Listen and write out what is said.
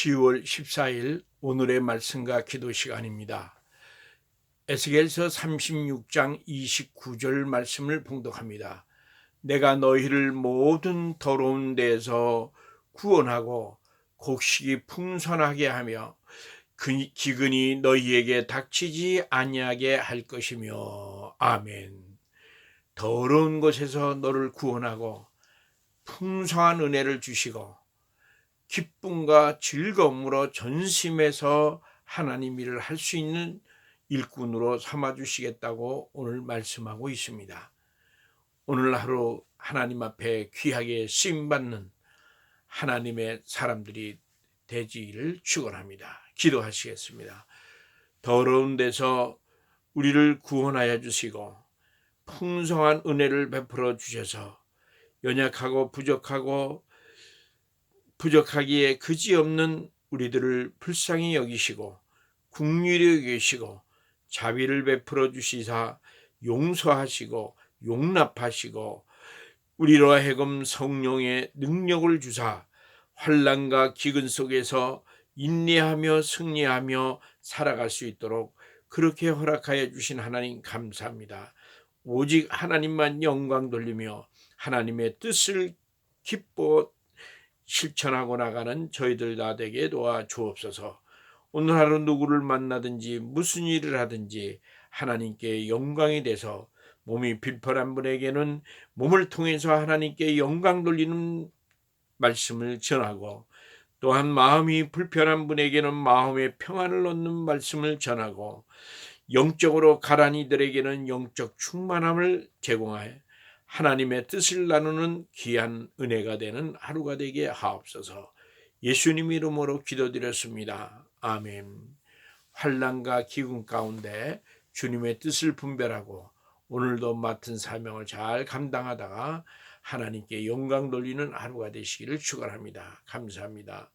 10월 14일 오늘의 말씀과 기도 시간입니다. 에스겔서 36장 29절 말씀을 봉독합니다. 내가 너희를 모든 더러운 데에서 구원하고 곡식이 풍성하게 하며 그 기근이 너희에게 닥치지 아니하게 할 것이며 아멘. 더러운 곳에서 너를 구원하고 풍성한 은혜를 주시고 기쁨과 즐거움으로 전심에서 하나님 일을 할 수 있는 일꾼으로 삼아 주시겠다고 오늘 말씀하고 있습니다. 오늘 하루 하나님 앞에 귀하게 쓰임 받는 하나님의 사람들이 되지를 축원합니다. 기도하시겠습니다. 더러운 데서 우리를 구원하여 주시고 풍성한 은혜를 베풀어 주셔서 연약하고 부족하고 부족하기에 그지없는 우리들을 불쌍히 여기시고 국률이 여기시고 자비를 베풀어 주시사 용서하시고 용납하시고 우리로 하여금 성령의 능력을 주사 환란과 기근 속에서 인내하며 승리하며 살아갈 수 있도록 그렇게 허락하여 주신 하나님 감사합니다. 오직 하나님만 영광 돌리며 하나님의 뜻을 기뻐 실천하고 나가는 저희들 다 되게 도와 주옵소서. 오늘 하루 누구를 만나든지 무슨 일을 하든지 하나님께 영광이 돼서 몸이 필펄한 분에게는 몸을 통해서 하나님께 영광 돌리는 말씀을 전하고 또한 마음이 불편한 분에게는 마음의 평안을 얻는 말씀을 전하고 영적으로 가란 이들에게는 영적 충만함을 제공하여 하나님의 뜻을 나누는 귀한 은혜가 되는 하루가 되게 하옵소서. 예수님 이름으로 기도드렸습니다. 아멘. 환란과 기근 가운데 주님의 뜻을 분별하고 오늘도 맡은 사명을 잘 감당하다가 하나님께 영광 돌리는 하루가 되시기를 축원합니다. 감사합니다.